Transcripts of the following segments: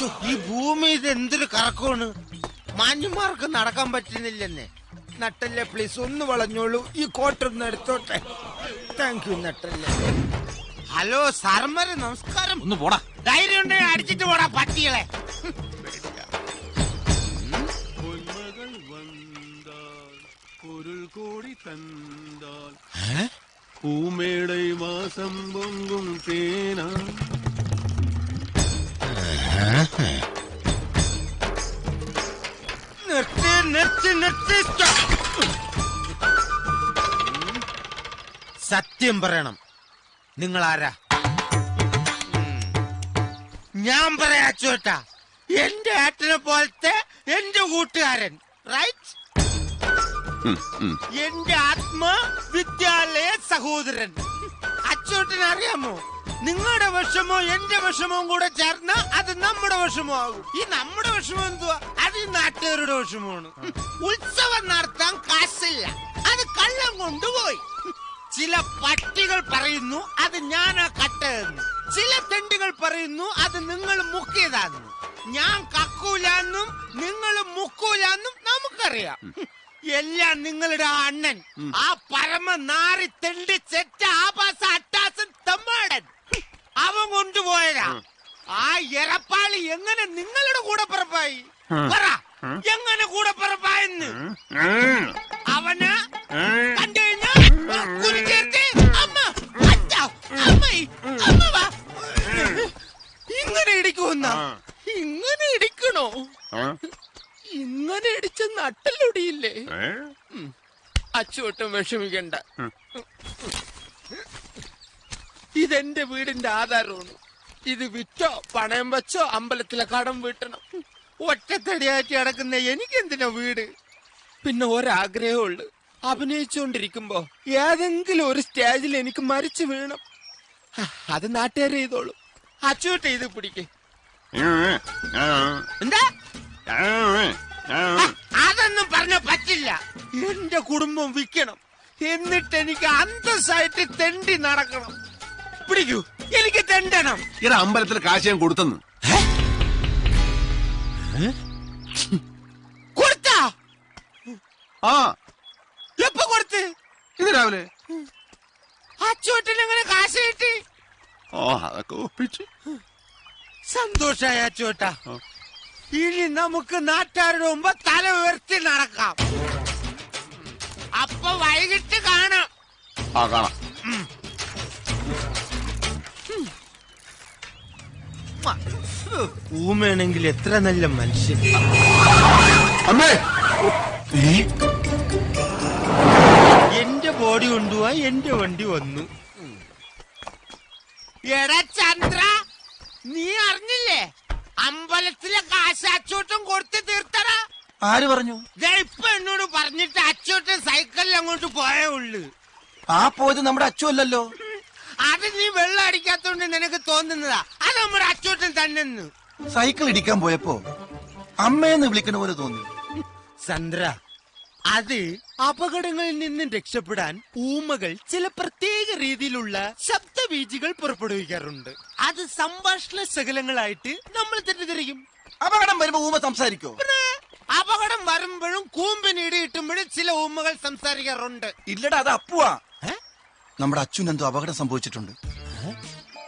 ഈ ഭൂമി ഇത് എന്തൊരു കറക്കമാണ് മാന്യന്മാർക്ക് നടക്കാൻ പറ്റുന്നില്ലെന്നേ നട്ടല്ലേ പ്ലീസ് ഒന്ന് വളഞ്ഞോളൂ ഈ കോട്ടൊന്ന് എടുത്തോട്ടെ താങ്ക് യു നട്ടല്ലേ ഹലോ സർമര് നമസ്കാരം ഒന്ന് പോടാ ധൈര്യം ഉണ്ടെങ്കിൽ അടിച്ചിട്ട് പോടാ പട്ടികളെ കോടി തന്നാൽ பூமேடை மாசம் பொங்கும் നിർത്തി നിർത്തി നിർത്തി. സത്യം പറയണം. നിങ്ങൾ ആരാ. ഞാൻ പറയാ ചോട്ടാ എന്റെ ഏട്ടനെ പോലത്തെ എന്റെ കൂട്ടുകാരൻ. റൈറ്റ് എന്റെ ആത്മ വിദ്യാലയ സഹോദരൻ. അച്ചോട്ടന് അറിയാമോ നിങ്ങളുടെ വിഷമോ എന്റെ വിഷമവും കൂടെ ചേർന്ന അത് നമ്മുടെ വിഷമമാകും ഈ നമ്മുടെ വിഷമം എന്തുവാ? അത് ഈ നാട്ടുകാരുടെ വിഷമമാണ്. ഉത്സവം നടത്താൻ കാശില്ല. അത് കള്ളം കൊണ്ടുപോയി. ചില പട്ടികൾ പറയുന്നു അത് ഞാനാ കട്ടതെന്ന്. ചില തെണ്ടികൾ പറയുന്നു അത് നിങ്ങൾ മുക്കിയതാന്ന്. ഞാൻ കക്കൂലെന്നും നിങ്ങൾ മുക്കൂലെന്നും നമുക്കറിയാം. എല്ലാം നിങ്ങളുടെ ആ അണ്ണൻ. ആ പരമ നാറി തെണ്ടി ചെറ്റ ആഭാസ അട്ടാസൻ തമ്മാടൻ. അവൻ കൊണ്ടുപോയതാ. ആ എറപ്പാളി എങ്ങനെ നിങ്ങളുടെ കൂടെ പിറപ്പായി? പറ എങ്ങനെ കൂടെ പിറപ്പായെന്ന്? അവന് കണ്ടു അമ്മ അമ്മേ അമ്മ വാ. ഇങ്ങനെ ഇടിക്കുമെന്ന? ഇങ്ങനെ ഇടിക്കണോ? ഇങ്ങനെ ഇടിച്ച നട്ടലൊടിയില്ലേ അച്ചുവട്ടം വിഷമിക്കണ്ട. ഇതെന്റെ വീടിന്റെ ആധാരമാണ്. ഇത് വിറ്റോ പണയം വെച്ചോ അമ്പലത്തിലെ കടം വീട്ടണം. ഒറ്റത്തടിയാറ്റി എനിക്ക് എന്തിനാ വീട്? പിന്നെ ഒരാഗ്രഹമുള്ളു. അഭിനയിച്ചുകൊണ്ടിരിക്കുമ്പോ ഏതെങ്കിലും ഒരു സ്റ്റേജിൽ എനിക്ക് മരിച്ചു വീണം. അത് നാട്ടുകാർ ചെയ്തോളൂ. അച്ചൂട്ട് ചെയ്ത് പിടിക്ക്. എന്താ? അതൊന്നും പറഞ്ഞ പറ്റില്ല. എന്റെ കുടുംബം വിൽക്കണം. എന്നിട്ട് എനിക്ക് അന്തസ്സായിട്ട് തെണ്ടി നടക്കണം. പിടിക്കൂ. എനിക്ക് തെണ്ടണം. ഇറ അമ്പലത്തിൽ കാശ് ഞാൻ കൊടുത്തെന്ന്. കൊടുത്താ? ആ. എപ്പോ കൊടുത്ത്? ഇത് രാവിലെ. അച്ചോട്ടിന് എങ്ങനെ കാശ് കിട്ടി. ഓ അതൊക്കെ ഒപ്പിച്ച്. സന്തോഷായ അച്ചോട്ട ഇനി നമുക്ക് നാട്ടുകാരുടെ മുമ്പ് തല ഉയർത്തി നടക്കാം. അപ്പൊ വൈകിട്ട് കാണാം. ആ കാണാം. ഊമയാണെങ്കിൽ എത്ര നല്ല മനുഷ്യൻ. അമ്മേ! എന്റെ ബോഡി കൊണ്ടുപോവാ എന്റെ വണ്ടി വന്നു. എടാ ചന്ദ്ര നീ അറിഞ്ഞില്ലേ? അമ്പലത്തിലെ കാശ് അച്ചോട്ടും കൊടുത്ത് തീർത്തടാ. ആര് പറഞ്ഞു? ദേ ഇപ്പൊ എന്നോട് പറഞ്ഞിട്ട് അച്ചോട്ടൻ സൈക്കിളിൽ അങ്ങോട്ട് പോയേ ഉള്ളു. ആ പോയത് നമ്മുടെ അച്ചു അല്ലല്ലോ. അത് നീ വെള്ളം അടിക്കാത്തോണ്ട് നിനക്ക് തോന്നുന്നതാ. അത് നമ്മുടെ അച്ചോട്ടൻ തന്നെ സൈക്കിൾ ഇടിക്കാൻ പോയപ്പോ അമ്മയെന്ന് വിളിക്കണ പോലെ തോന്നി. ചന്ദ്ര അത് അപകടങ്ങളിൽ നിന്നും രക്ഷപ്പെടാൻ ഊമകൾ ചില പ്രത്യേക രീതിയിലുള്ള ശബ്ദബീജികൾ പുറപ്പെടുവിക്കാറുണ്ട്. അത് സംഭാഷണ ശകലങ്ങളായിട്ട് നമ്മൾ തെറ്റിദ്ധരിക്കും. അപകടം വരുമ്പോ ഊമ സംസാരിക്കോ? അപകടം വരുമ്പോഴും കൂമ്പിന് ഇടിയിട്ടുമ്പോഴും ചില ഊമകൾ സംസാരിക്കാറുണ്ട്. ഇല്ലടാ അത് അപ്പുവാ? നമ്മുടെ അച്ഛൻ എന്തോ അപകടം സംഭവിച്ചിട്ടുണ്ട്.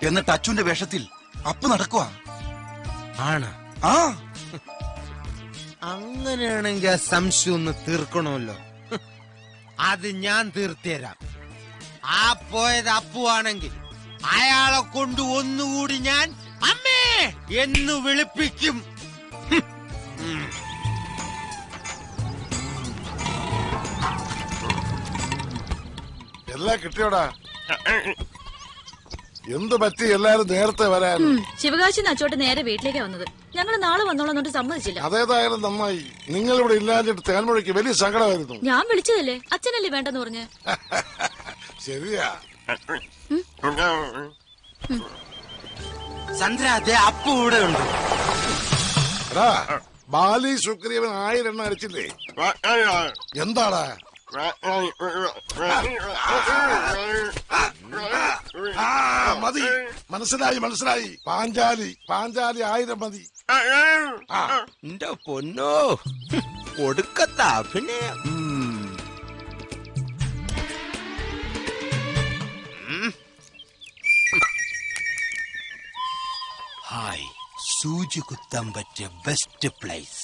എന്നിട്ട് അച്ഛന്റെ വേഷത്തിൽ അപ്പു നടക്കുക ആണ്? ആ. അങ്ങനെയാണെങ്കിൽ ആ സംശയം ഒന്ന് തീർക്കണമല്ലോ. അത് ഞാൻ തീർത്തുതരാം ആ പോയത് അപ്പുവാണെങ്കിൽ അയാളെ കൊണ്ട് ഒന്നുകൂടി ഞാൻ അമ്മേ എന്ന് വിളിപ്പിക്കും. എല്ലാം കിട്ടിയോടാ? എന്ത് പറ്റി എല്ലാരും നേരത്തെ വരാൻ? ശിവകാശി അച്ചോട്ട് നേരെ വീട്ടിലേക്കാ വന്നത്. ഞങ്ങൾ നാളെ വന്നോളാം സമ്മതിച്ചില്ല. അതേതായാലും നന്നായി. നിങ്ങൾ ഇവിടെ ഇല്ലാഞ്ഞിട്ട് തേൻമൊഴിക്ക് വലിയ സങ്കടമായിരുന്നു. ഞാൻ വിളിച്ചതല്ലേ? അച്ഛനല്ലേ വേണ്ടെന്ന് പറഞ്ഞ്? ശരിയാ. ചന്ദ്ര അതെ അപ്പു ഇവിടെ ഉണ്ട്. ബാലി ശുക്രിയവൻ ആയിരം എണ്ണ അടിച്ചില്ലേ? എന്താടാ? മതി. മനസ്സിലായി മനസ്സിലായി. പാഞ്ചാലി പാഞ്ചാലി ആയിരം മതി. എന്റെ പൊന്നോ. കൊടുക്കത്ത അഭിനയം. ഹായ് സൂചി കുത്താൻ പറ്റിയ ബെസ്റ്റ് പ്ലേസ്.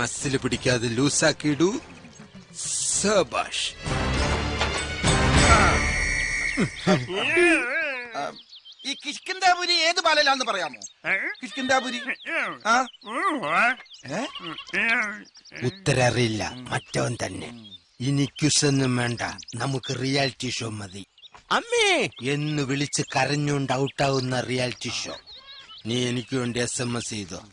മസിൽ പിടിക്കാതെ ലൂസാക്കിയിടൂ. സബാഷ്. ഈ കിഷ്കിന്താപുരി ഏത് പാലയിലാന്ന് പറയാമോ? കിഷ്കിന്താപുരി ആ? ഉത്തരറിയില്ല. മറ്റവൻ തന്നെ. ഇനി ക്യുസൊന്നും വേണ്ട. നമുക്ക് റിയാലിറ്റി ഷോ മതി. അമ്മേ! എന്ന് വിളിച്ച് കരഞ്ഞുകൊണ്ട് ഔട്ടാവുന്ന റിയാലിറ്റി ഷോ. നീ എനിക്ക് വേണ്ടി എസ് എം എസ് ചെയ്തോ?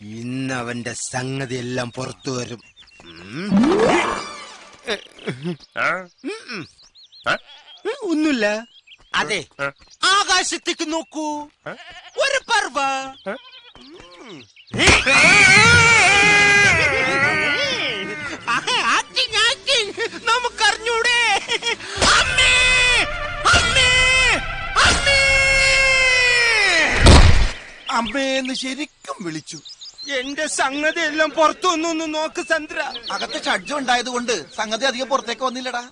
ഇന്ന് അവന്റെ സംഗതി എല്ലാം പുറത്തു വരും. ഒന്നുമില്ല. അതെ. ആകാശത്തേക്ക് നോക്കൂ. ഒരു പർവ. നമുക്കറിഞ്ഞൂടെ. അമ്മേ! അമ്മേ! അമ്മേ! അമ്മേന്ന് ശരിക്കും വിളിച്ചു. എന്റെ സംഗതി എല്ലാം പുറത്തു നോക്ക് ചന്ദ്ര. അകത്ത് ഷഡ്ജം ഉണ്ടായത് കൊണ്ട് സംഗതി അധികം പുറത്തേക്ക് വന്നില്ലടാ.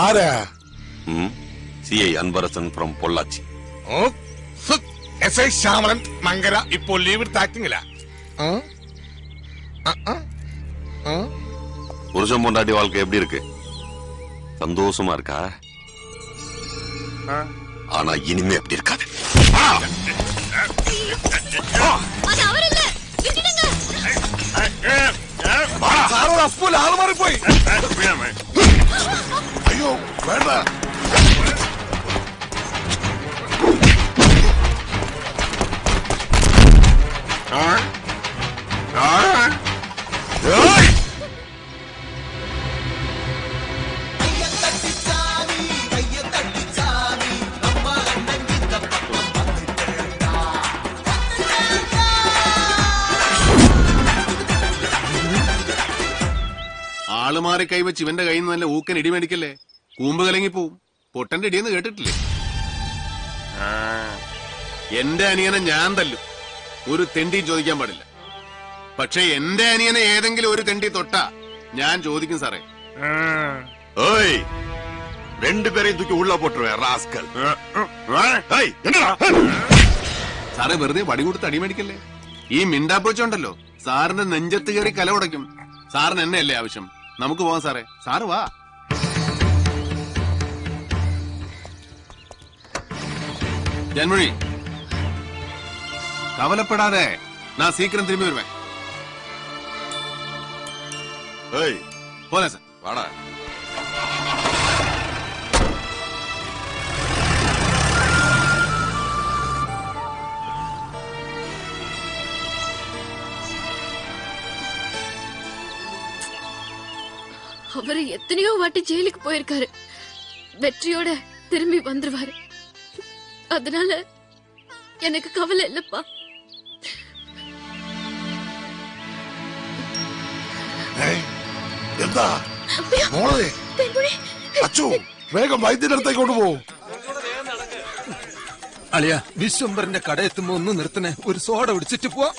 ആരാ? C I Anvarasan from Pollachi. S I Shyamalan Mankara ഇപ്പോൾ ലീവ് എടുത്ത് ആക്ടിങ്ങില്ല புருஷன் பொண்டாட்டி வாழ்க்கை எப்படி இருக்கு சந்தோஷமா இருக்கா ஆனா இனிமே அப்படி இருக்காது போய் ஐயோ வேண்டாம் മാറി കൈവച്ച് ഇവന്റെ കയ്യിൽ നിന്ന് നല്ല ഊക്കൻ ഇടി മേടിക്കല്ലേ? കൂമ്പ് കലങ്ങി പോവും പൊട്ടന്റെ ഇടിയെന്ന് കേട്ടിട്ടില്ലേ? എന്റെ അനിയനെ ഞാൻ തല്ലു. ഒരു തെണ്ടിയും ചോദിക്കാൻ പാടില്ല. പക്ഷെ എന്റെ അനിയനെ ഏതെങ്കിലും ഒരു തെണ്ടി തൊട്ടാ ഞാൻ ചോദിക്കും സാറേ. ഏയ് രണ്ടുപേരെയും തൂക്കി ഉള്ള പൊട്ടുവേ റാസ്കൽ? സാറേ വെറുതെ വടി കൊടുത്ത് അടി മേടിക്കല്ലേ? ഈ മിണ്ടാപ്പൊച്ചുണ്ടല്ലോ സാറിന്റെ നെഞ്ചത്ത് കയറി കല ഉടയ്ക്കും. സാറിന് എന്നെയല്ലേ ആവശ്യം? നമുക്ക് പോവാം സാറേ. സാറ് വാ. ജന്മഴി. കവലപ്പെടാതെ ഞാൻ സീക്രം തിരുമ്പി വരുവേ. ഏയ്. പോലെ സാർ. വാടാ. அவரு எத்தனையோ வாட்டி ஜெயிலுக்கு போயிருக்காரு வெற்றியோட திரும்பி வந்துருவாரு அதனால எனக்கு கவலை இல்லப்பா ഏയ്, എന്താ മോളെ അച്ചു വേഗം വൈദ്യന്റെ അടുത്തേക്ക് കൊണ്ടുപോകും അളിയ വിശ്വംബറിന്റെ കടയെത്തുമ്പോ ഒന്ന് നിർത്തണേ ഒരു സോഡ പിടിച്ചിട്ട് പോവാ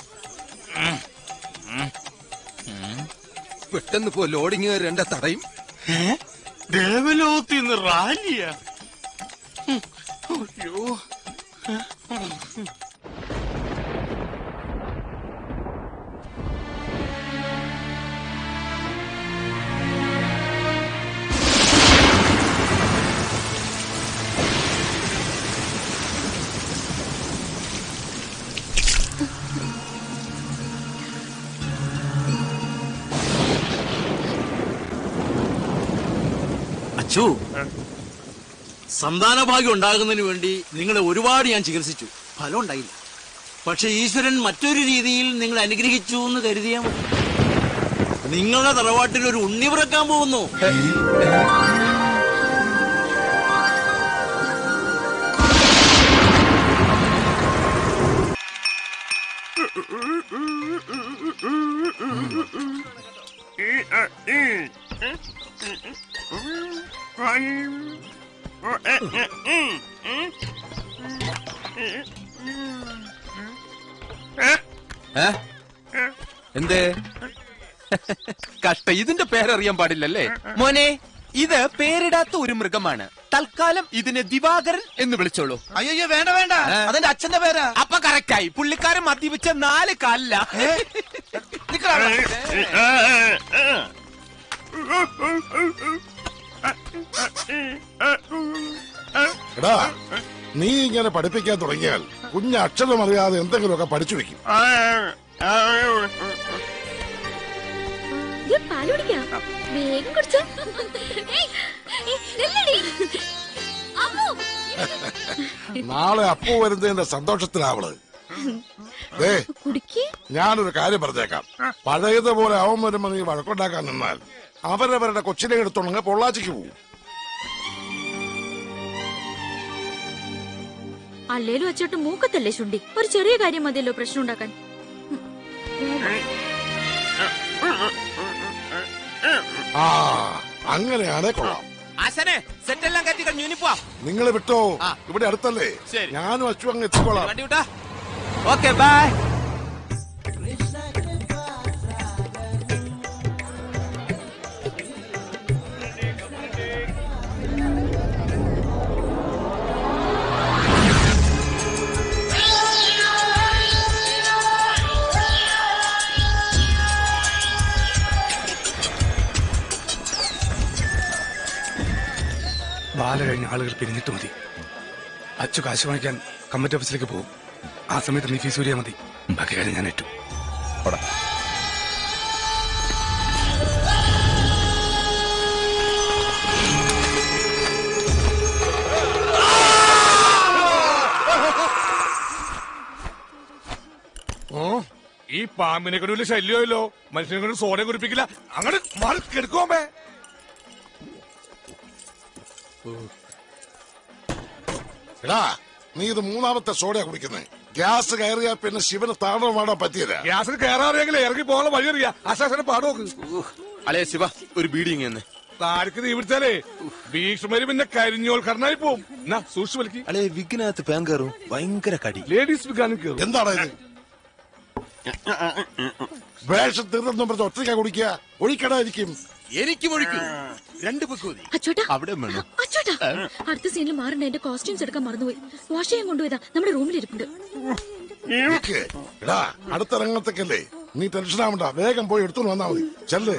പെട്ടെന്ന് പോ ലോഡിങ് രണ്ട തടയും. ദേവലോകത്തിന്ന് റാലിയ. അയ്യോ. അച്ചു സന്താന ഭാഗ്യം ഉണ്ടാകുന്നതിന് വേണ്ടി നിങ്ങളെ ഒരുപാട് ഞാൻ ചികിത്സിച്ചു. ഫലം ഉണ്ടായില്ല പക്ഷെ ഈശ്വരൻ മറ്റൊരു രീതിയിൽ നിങ്ങളെ അനുഗ്രഹിച്ചു എന്ന് കരുതിയാൽ മതി. നിങ്ങളുടെ തറവാട്ടിൽ ഒരു ഉണ്ണി പിറക്കാൻ പോകുന്നു. ഏ? എന്തേ? കഷ്ട. ഇതിന്റെ പേരറിയാൻ പാടില്ലല്ലേ? മോനെ ഇത് പേരിടാത്ത ഒരു മൃഗമാണ്. തൽക്കാലം ഇതിനെ ദിവാകരൻ എന്ന് വിളിച്ചോളൂ. അയ്യോ വേണ്ട വേണ്ട. അതിന്റെ അച്ഛന്റെ പേരാ. അപ്പൊ കറക്റ്റായി. പുള്ളിക്കാരൻ മദ്യപിച്ച നാല് കാലില്ല എടാ നീ ഇങ്ങനെ പഠിപ്പിക്കാൻ തുടങ്ങിയാൽ കുഞ്ഞ് അക്ഷരം അറിയാതെ എന്തെങ്കിലുമൊക്കെ പഠിച്ചു വെക്കും. നാളെ അപ്പു വരുന്നതിന്റെ സന്തോഷത്തിലാവൾ ഞാനൊരു കാര്യം പറഞ്ഞേക്കാം. പഴയതുപോലെ അവൻ വരുമ്പോ നീ വഴക്കുണ്ടാക്കാൻ നിന്നാൽ അവരവരുടെ കൊച്ചിനെ എടുത്തുണ്ടെങ്കിൽ പൊള്ളാച്ചിക്ക് പോകും അല്ലേലും അച്ചോട്ട് മൂക്കത്തല്ലേ ചുണ്ടി? ഒരു ചെറിയ കാര്യം മതിയല്ലോ പ്രശ്നം ഉണ്ടാക്കാൻ. ആ അങ്ങനെയാണേ കൊള്ളാം. നിങ്ങൾ സെറ്റെല്ലാം കറ്റി കഴിഞ്ഞു ഇനി പോവാം നിങ്ങൾ വിട്ടോ ഇവിടെ അടുത്തല്ലേ. ഞാനും അച്ചു അങ്ങ് എത്തിക്കോളാം. വണ്ടി വിട്ടാ? ഓക്കെ ബൈ ബാല കഴിഞ്ഞ ആളുകൾ പിരിഞ്ഞിട്ട് മതി. അച്ചു കാശ് വാങ്ങിക്കാൻ കമ്മിറ്റി ഓഫീസിലേക്ക് പോകും. ആ സമയത്ത് നീ ഫീസ് ഊരിയാ മതി. ബാക്കി കാര്യം ഞാൻ ഏറ്റു. ഓ ഈ പാമ്പിനെ കൊണ്ട് വലിയ ശല്യമല്ലോ മനുഷ്യനെ കൊണ്ട് സോനെ കുറിപ്പിക്കില്ല അങ്ങനെ മാറി കെടുക്കോ എടാ നീ ഇത് മൂന്നാമത്തെ സോഡയാ കുടിക്കുന്നേ. ഗ്യാസ് കയറിയാ പിന്നെ ശിവന് താണ്ഡവം പാടാൻ പറ്റിയത്. ഗ്യാസിന് കയറാറിയെങ്കിൽ ഇറങ്ങി പോകാൻ വഴി അറിയാ ആശാസനെ പാടോക്ക് അല്ലേ ശിവ ഒരു ബീഡി എന്ന് താരക്ക് നീ വിളിച്ചാലേ ഭീഷ്മര് പിന്നെ കരിഞ്ഞോൽ കർണായി പോവും. എന്നാ സൂക്ഷിച്ചു വലിക്ക് അല്ലെ വിഘ്നകത്ത് പാൻ കയറും. ഭയങ്കര കടി. ലേഡീസ് വികാനും കയറും. എന്താണ് ഇത്? വേഷം തീർന്നു പറഞ്ഞ ഒറ്റയ്ക്കാ കുടിക്കുക? ഒഴിക്കടായിരിക്കും എനിക്ക് ഒഴിക്കും. രണ്ട് പക്കൂതി അച്ചോട്ടാ. അവിടെ വേണം അച്ചോട്ടാ. അടുത്ത സീനിൽ മാറണ്ട. എന്റെ കോസ്റ്റ്യൂംസ് എടുക്കാൻ മറന്നുപോയി. വാഷ് ചെയ്യാൻ കൊണ്ടുപോയതാ. നമ്മുടെ റൂമിൽ ഇരിപ്പുണ്ട്. എടാ അടുത്ത രംഗത്തേക്കല്ലേ നീ ടെൻഷൻ ആവണ്ട. വേഗം പോയി എടുത്തു വന്നാ മതി. ചെല്ല്.